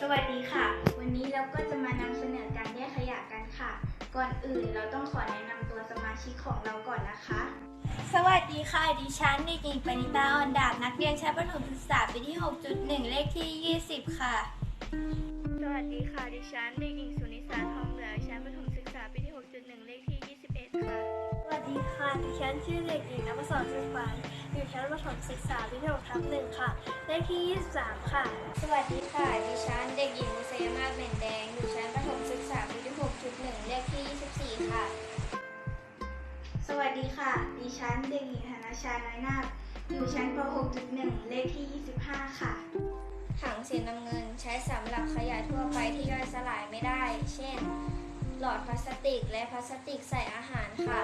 สวัสดีค่ะ วันนี้เราก็จะมานำเสนอการแยกขยะกันค่ะ ก่อนอื่นเราต้องขอแนะนำตัวสมาชิกของเราก่อนนะคะ สวัสดีค่ะ ดิฉันเด็กหญิงปณิตาอ่อนดาบนักเรียนชั้นประถมศึกษาปีที่ 6.1 เลขที่ 20 ค่ะ สวัสดีค่ะ ดิฉันเด็กหญิงสุนิสาทองเหลือชั้นประถมศึกษาปีที่ 6.1 เลขที่ 21 ค่ะ สวัสดีค่ะ ดิฉันชื่อเด็กหญิงนภศรจุปานอยู่ชั้นประถมศึกษาปีที่6ทับหนึ่งค่ะ เลขที่ 23 ค่ะ สวัสดีค่ะ ดิฉัน ดีค่ะ ดิฉันเด็กหญิงธนชาน้อยนาคอยู่ชั้นป .6.1 เลขที่ 25 ค่ะ ถังสีน้ำเงินใช้สำหรับขยะทั่วไปที่ย่อยสลายไม่ได้ เช่น หลอดพลาสติกและพลาสติกใส่อาหารค่ะ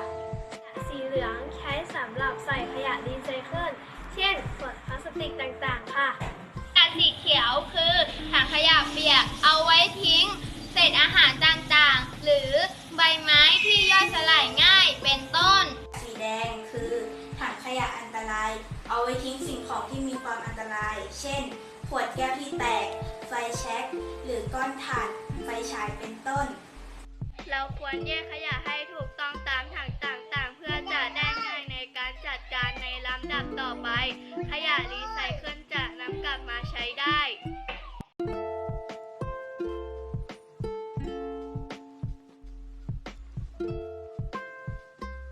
สีเหลืองใช้สำหรับใส่ขยะรีไซเคิล เช่นขวดพลาสติกต่างๆ ค่ะกระสีเขียวคือถังขยะเปียกเอาไว้ทิ้ง เศษอาหารต่างๆ หรือใบไม้ที่ย่อยสลายง่ายเป็นต้น เอาไว้ทิ้งสิ่งของที่มีความอันตราย เช่น ขวดแก้วที่แตก ไฟแช็ก หรือก้อนถ่าน ไฟฉายเป็นต้น เราควรแยกขยะให้ถูกต้องตามถังต่างๆ เพื่อจะได้ง่ายในการจัดการในลำดับต่อไป ขยะรีไซเคิลจะนำกลับมาใช้ได้